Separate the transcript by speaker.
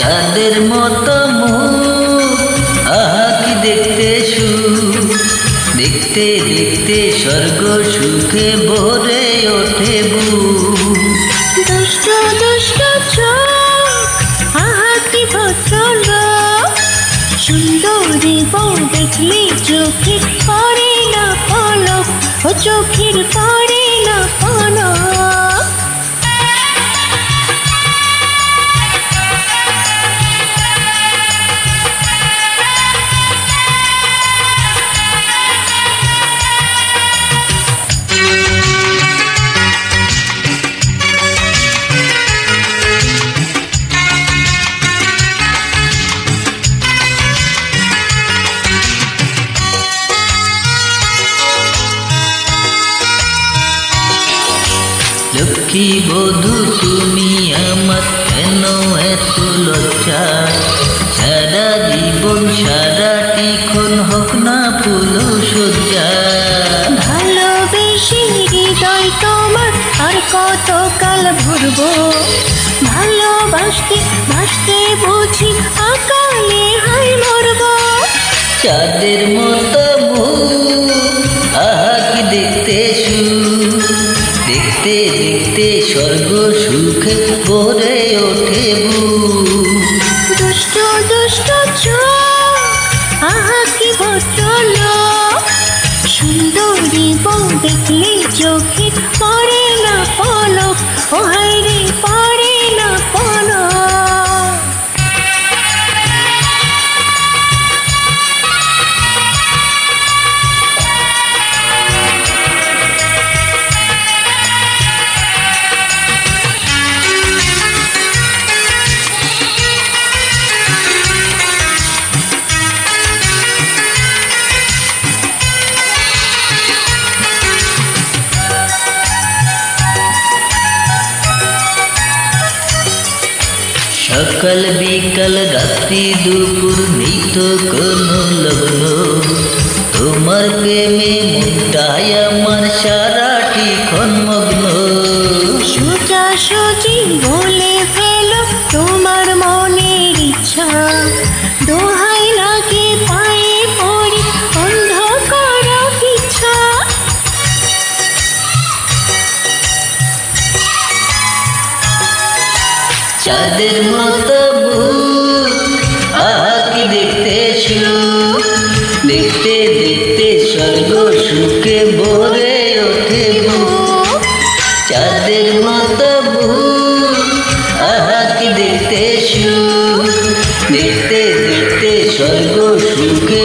Speaker 1: চাঁদের মতো আহা কি দেখতে সু দেখতে দেখতে স্বর্গ সুখে ভরে ওঠে বুক।
Speaker 2: দুষ্ট দুষ্ট আহা কি ভদ্রলোক। সুন্দরী বউ দেখলে চোখে পড়ে না পলক, ও চোখের পড়ে না পলক।
Speaker 1: লক্ষ্মী বধু তুমি আমার? কেন এত লজ্জা? সারা জীবন সারাটিক্ষণ হোক না ফুল সজ্জা।
Speaker 2: ভালোবেসে হৃদয় তোমার আর কত কাল ভরবো? ভালোবাসতে বাসতে বুঝি আকালে হাই মরবো।
Speaker 1: চাঁদের মতো আহা কি দেখতে দেখতে দেখতে স্বর্গ সুখে ভরে ওঠে
Speaker 2: দুষ্ট দুষ্ট আহা কি ভদ্রলোক। সুন্দরী বউ দেখলে চোখে পড়ে না পলক ও
Speaker 1: সকাল বিকাল রাত্রি দুপুর নিত কোনো লগ্ন তোমার প্রেমে মনটাই আমার সারাটি ক্ষণমগ্ন
Speaker 2: সোজা সুজি
Speaker 1: চাঁদের মতো আহাকে দেখতে শুরু। দেখতে দেখতে স্বর্গ সুখে ভরে ওঠে চাঁদের মতো আহাকে দেখতে শুরু। দেখতে দেখতে স্বর্গ সুখে